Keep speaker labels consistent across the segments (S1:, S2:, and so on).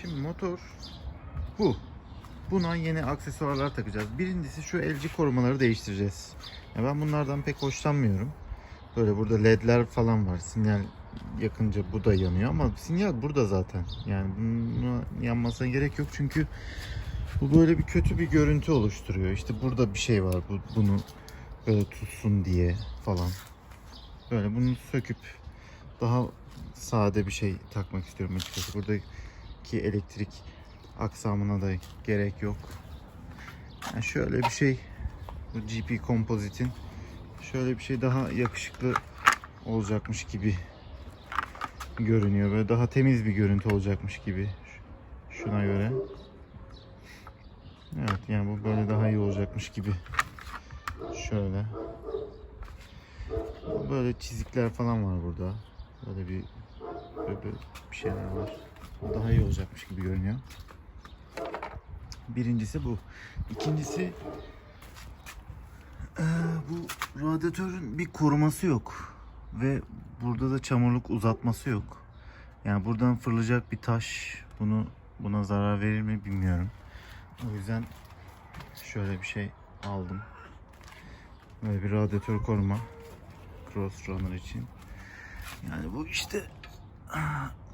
S1: Şimdi motor bu. Buna yeni aksesuarlar takacağız. Birincisi şu elci korumaları değiştireceğiz. Ya ben bunlardan pek hoşlanmıyorum. Böyle burada ledler falan var. Sinyal yakınca bu da yanıyor ama sinyal burada zaten. Yani bunun yanmasına gerek yok çünkü bu böyle bir kötü bir görüntü oluşturuyor. İşte burada bir şey var bu, bunu böyle tutsun diye falan. Böyle bunu söküp daha sade bir şey takmak istiyorum açıkçası. Buradaki elektrik aksamına da gerek yok. Yani şöyle bir şey bu GP Composite'in şöyle bir şey daha yakışıklı olacakmış gibi görünüyor. Böyle daha temiz bir görüntü olacakmış gibi şuna göre. Evet yani bu böyle daha iyi olacakmış gibi. Şöyle. Böyle çizikler falan var burada. Böyle bir böyle bir şeyler var. Daha iyi olacakmış gibi görünüyor. Birincisi bu. İkincisi bu radyatörün bir koruması yok. Ve burada da çamurluk uzatması yok. Yani buradan fırlayacak bir taş bunu buna zarar verir mi bilmiyorum. O yüzden şöyle bir şey aldım. Böyle bir radyatör koruma. Cross Runner için. Yani bu işte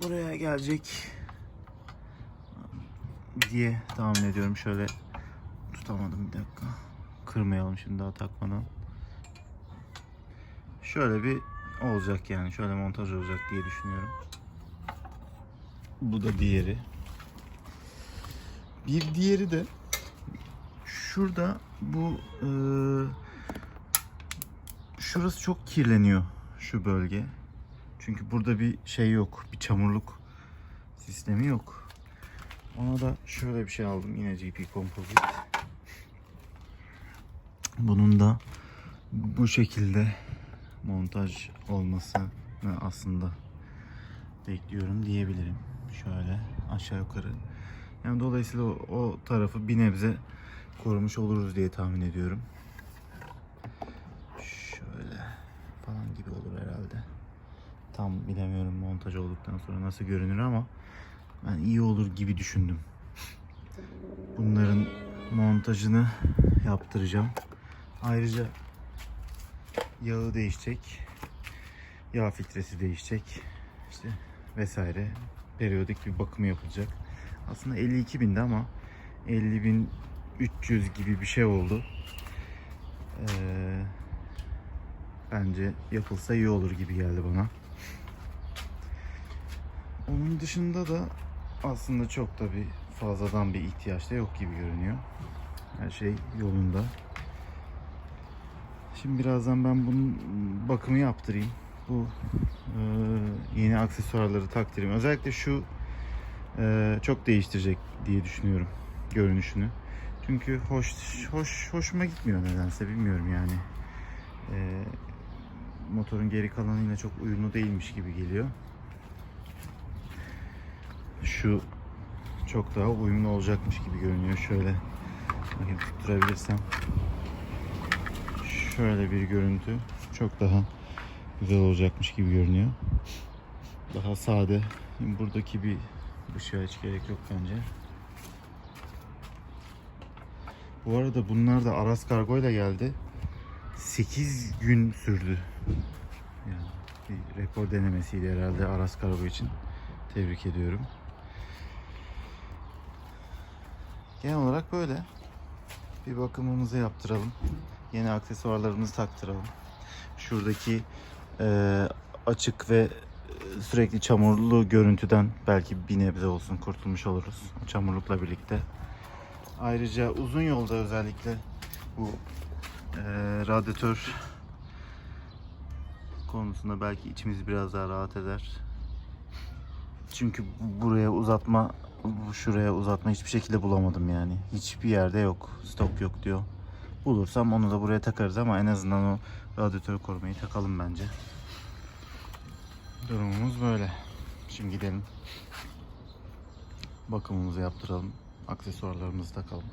S1: buraya gelecek diye tahmin ediyorum. Şöyle tutamadım bir dakika. Kırmayalım şimdi daha takmadan. Şöyle bir olacak yani. Şöyle montaj olacak diye düşünüyorum. Bu da diğeri. Bir diğeri de şurada bu eee, şurası çok kirleniyor şu bölge. Çünkü burada bir şey yok. Bir çamurluk sistemi yok. Ona da şöyle bir şey aldım. Yine GP Composite. Bunun da bu şekilde montaj olmasını aslında bekliyorum diyebilirim. Şöyle aşağı yukarı. Yani dolayısıyla o, o tarafı bir nebze korumuş oluruz diye tahmin ediyorum. Şöyle falan gibi olur herhalde. Tam bilemiyorum montaj olduktan sonra nasıl görünür ama ben iyi olur gibi düşündüm. Bunların montajını yaptıracağım. Ayrıca yağı değişecek. Yağ filtresi değişecek. İşte vesaire. Periyodik bir bakımı yapılacak. Aslında 52 bindi ama 50.300 gibi bir şey oldu. Ee, bence yapılsa iyi olur gibi geldi bana. Onun dışında da aslında çok da bir fazladan bir ihtiyaç da yok gibi görünüyor. Her şey yolunda. Şimdi birazdan ben bunun bakımı yaptırayım. Bu e, yeni aksesuarları taktırayım. Özellikle şu e, çok değiştirecek diye düşünüyorum görünüşünü. Çünkü hoş hoş hoşuma gitmiyor nedense bilmiyorum yani. E, motorun geri kalanıyla çok uyumlu değilmiş gibi geliyor. Şu çok daha uyumlu olacakmış gibi görünüyor. Şöyle bakayım tutturabilirsem. Şöyle bir görüntü. Çok daha güzel olacakmış gibi görünüyor. Daha sade. Buradaki bir ışığa hiç gerek yok bence. Bu arada bunlar da Aras Kargo ile geldi. 8 gün sürdü. Yani bir rekor denemesiydi herhalde Aras Kargo için. Tebrik ediyorum. Genel olarak böyle. Bir bakımımızı yaptıralım. Yeni aksesuarlarımızı taktıralım. Şuradaki e, açık ve e, sürekli çamurlu görüntüden belki bir nebze olsun kurtulmuş oluruz. Çamurlukla birlikte. Ayrıca uzun yolda özellikle bu e, radyatör konusunda belki içimiz biraz daha rahat eder. Çünkü buraya uzatma, şuraya uzatma hiçbir şekilde bulamadım yani. Hiçbir yerde yok, stok yok diyor. Bulursam onu da buraya takarız ama en azından o radyatör korumayı takalım bence. Durumumuz böyle. Şimdi gidelim. Bakımımızı yaptıralım. Aksesuarlarımızı takalım.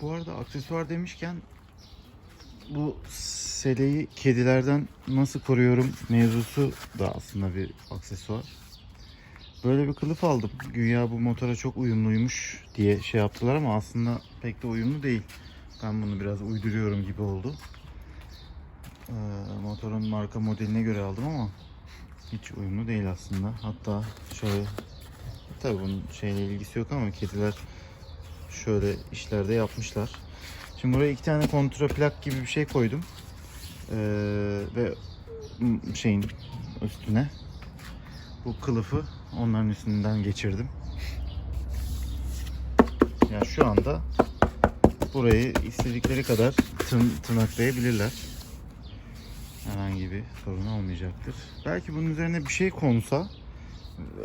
S1: Bu arada aksesuar demişken bu seleyi kedilerden nasıl koruyorum mevzusu da aslında bir aksesuar. Böyle bir kılıf aldım. Güya bu motora çok uyumluymuş diye şey yaptılar ama aslında pek de uyumlu değil. Ben bunu biraz uyduruyorum gibi oldu. Ee, motorun marka modeline göre aldım ama hiç uyumlu değil aslında. Hatta şöyle tabii bunun şeyle ilgisi yok ama kediler şöyle işlerde yapmışlar. Şimdi buraya iki tane kontraplak gibi bir şey koydum. Ee, ve şeyin üstüne bu kılıfı onların üstünden geçirdim. Yani şu anda burayı istedikleri kadar tın, tırnaklayabilirler. Herhangi bir sorun olmayacaktır. Belki bunun üzerine bir şey konsa e,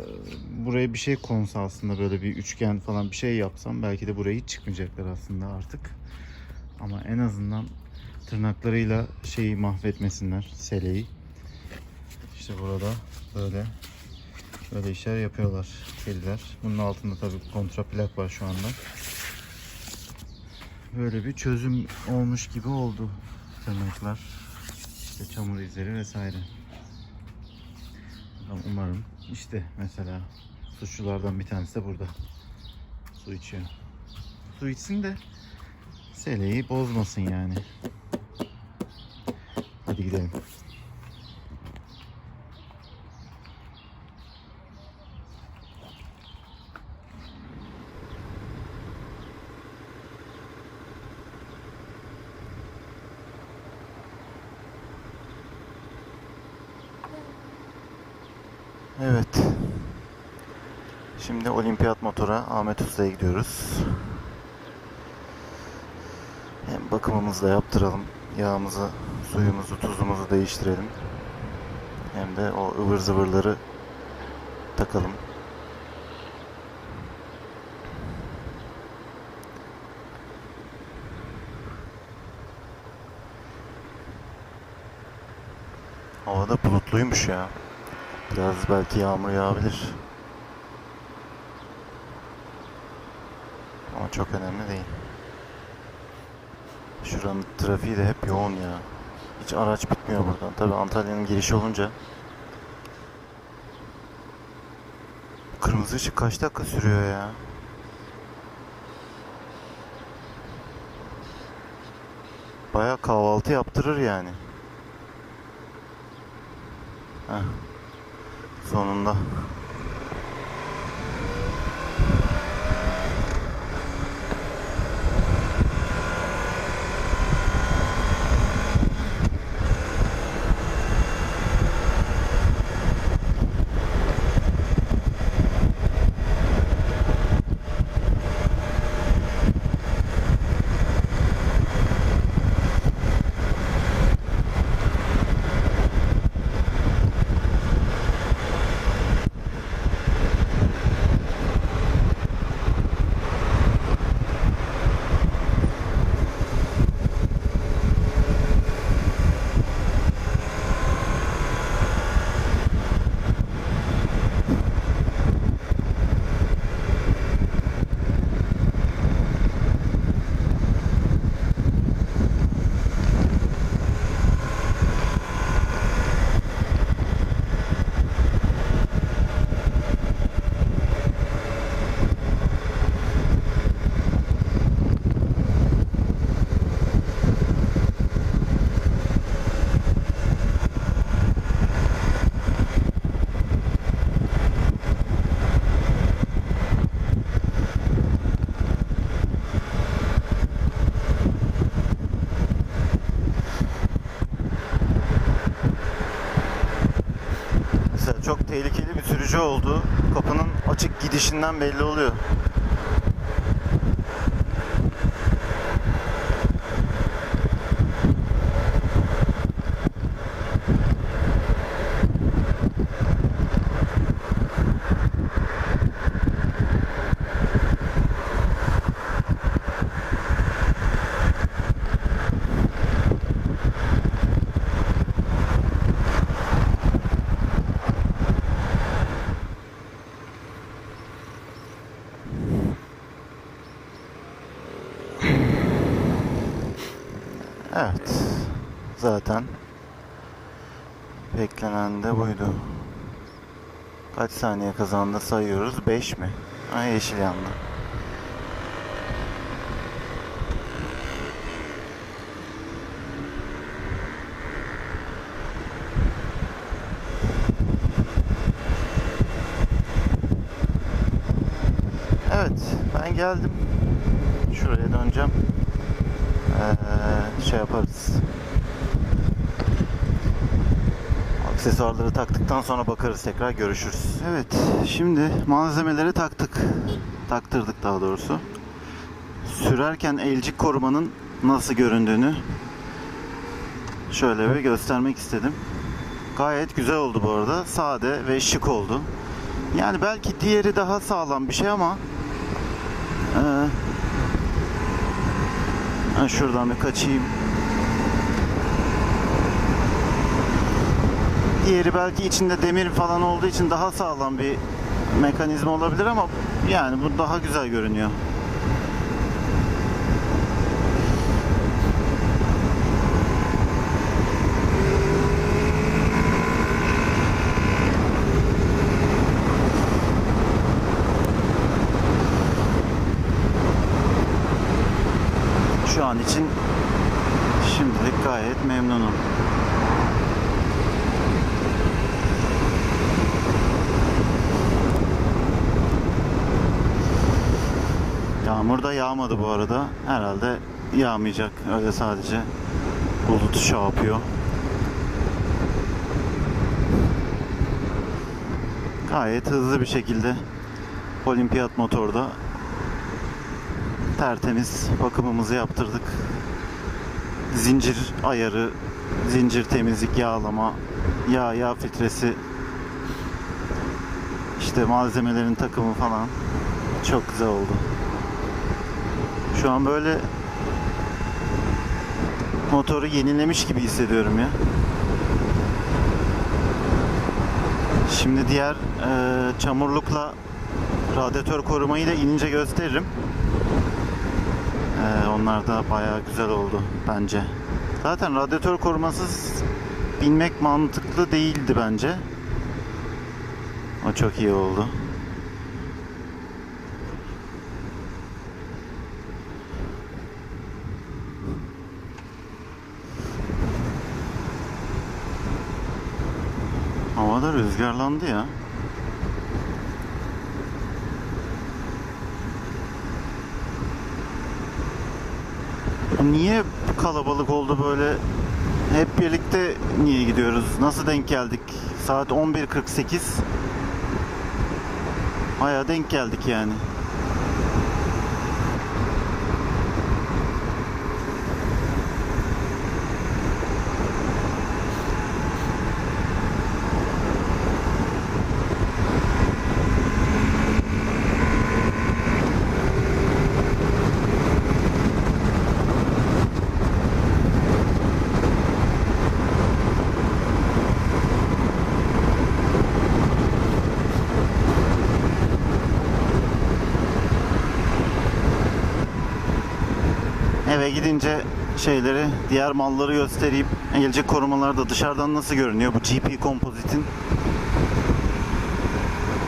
S1: buraya bir şey konsa aslında böyle bir üçgen falan bir şey yapsam belki de buraya hiç çıkmayacaklar aslında artık. Ama en azından tırnaklarıyla şeyi mahvetmesinler, seleyi. İşte burada böyle böyle işler yapıyorlar kediler. Bunun altında tabii kontraplak var şu anda. Böyle bir çözüm olmuş gibi oldu tırnaklar. İşte çamur izleri vesaire. Umarım işte mesela suçlulardan bir tanesi de burada. Su içiyor. Su içsin de seleyi bozmasın yani. Hadi gidelim. Evet. Şimdi olimpiyat motora Ahmet Usta'ya gidiyoruz. Bakımımızı da yaptıralım. Yağımızı, suyumuzu, tuzumuzu değiştirelim. Hem de o ıvır zıvırları takalım. Havada bulutluymuş ya. Biraz belki yağmur yağabilir. Ama çok önemli değil. Şuranın trafiği de hep yoğun ya. Hiç araç bitmiyor buradan. Tabi Antalya'nın girişi olunca. Kırmızı ışık kaç dakika sürüyor ya? Baya kahvaltı yaptırır yani. Heh. Sonunda. Mesela çok tehlikeli bir sürücü oldu. Kapının açık gidişinden belli oluyor. Evet. Zaten. Beklenen de buydu. Kaç saniye kazandı sayıyoruz. 5 mi? Ha yeşil yandı. Evet, ben geldim. Şuraya döneceğim. Ee, şey yaparız. Aksesuarları taktıktan sonra bakarız tekrar görüşürüz. Evet, şimdi malzemeleri taktık. Taktırdık daha doğrusu. Sürerken elcik korumanın nasıl göründüğünü şöyle bir göstermek istedim. Gayet güzel oldu bu arada. Sade ve şık oldu. Yani belki diğeri daha sağlam bir şey ama ben şuradan bir kaçayım. Diğeri belki içinde demir falan olduğu için daha sağlam bir mekanizma olabilir ama yani bu daha güzel görünüyor. Şu an için şimdilik gayet memnunum. Yağmur da yağmadı bu arada. Herhalde yağmayacak. Öyle sadece bulut şey yapıyor. Gayet hızlı bir şekilde olimpiyat motorda tertemiz bakımımızı yaptırdık. Zincir ayarı, zincir temizlik, yağlama, yağ, yağ filtresi, işte malzemelerin takımı falan çok güzel oldu. Şu an böyle motoru yenilemiş gibi hissediyorum ya. Şimdi diğer eee, çamurlukla radyatör korumayı da inince gösteririm. Ee, onlar da bayağı güzel oldu bence. Zaten radyatör korumasız binmek mantıklı değildi bence. O çok iyi oldu. Havada rüzgarlandı ya. Niye kalabalık oldu böyle? Hep birlikte niye gidiyoruz? Nasıl denk geldik? Saat 11.48. Baya denk geldik yani. Gidince şeyleri, diğer malları göstereyim. Gelecek korumalar da dışarıdan nasıl görünüyor bu GP Composite'in.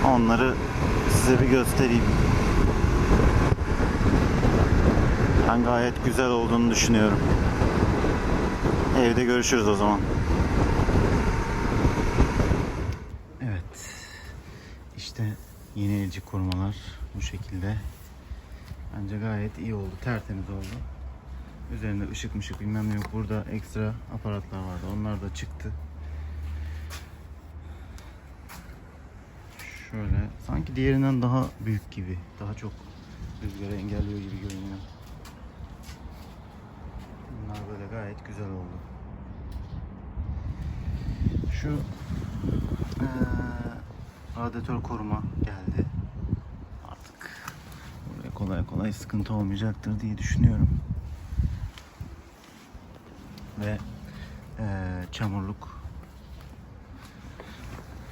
S1: Onları size bir göstereyim. Ben gayet güzel olduğunu düşünüyorum. Evde görüşürüz o zaman. Evet. İşte yeni elcik korumalar bu şekilde. Bence gayet iyi oldu. Tertemiz oldu. Üzerinde ışık mışık bilmem ne yok. Burada ekstra aparatlar vardı. Onlar da çıktı. Şöyle sanki diğerinden daha büyük gibi. Daha çok rüzgarı engelliyor gibi görünüyor. Bunlar böyle gayet güzel oldu. Şu eee radyatör koruma geldi. Artık buraya kolay kolay sıkıntı olmayacaktır diye düşünüyorum ve e, çamurluk.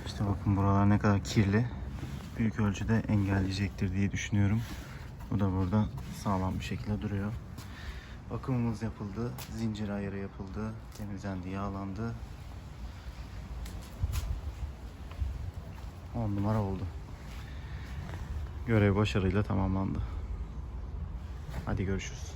S1: İşte bakın buralar ne kadar kirli. Büyük ölçüde engelleyecektir diye düşünüyorum. Bu da burada sağlam bir şekilde duruyor.
S2: Bakımımız yapıldı. Zincir ayarı yapıldı. Temizlendi, yağlandı. 10 numara oldu. Görev başarıyla tamamlandı. Hadi görüşürüz.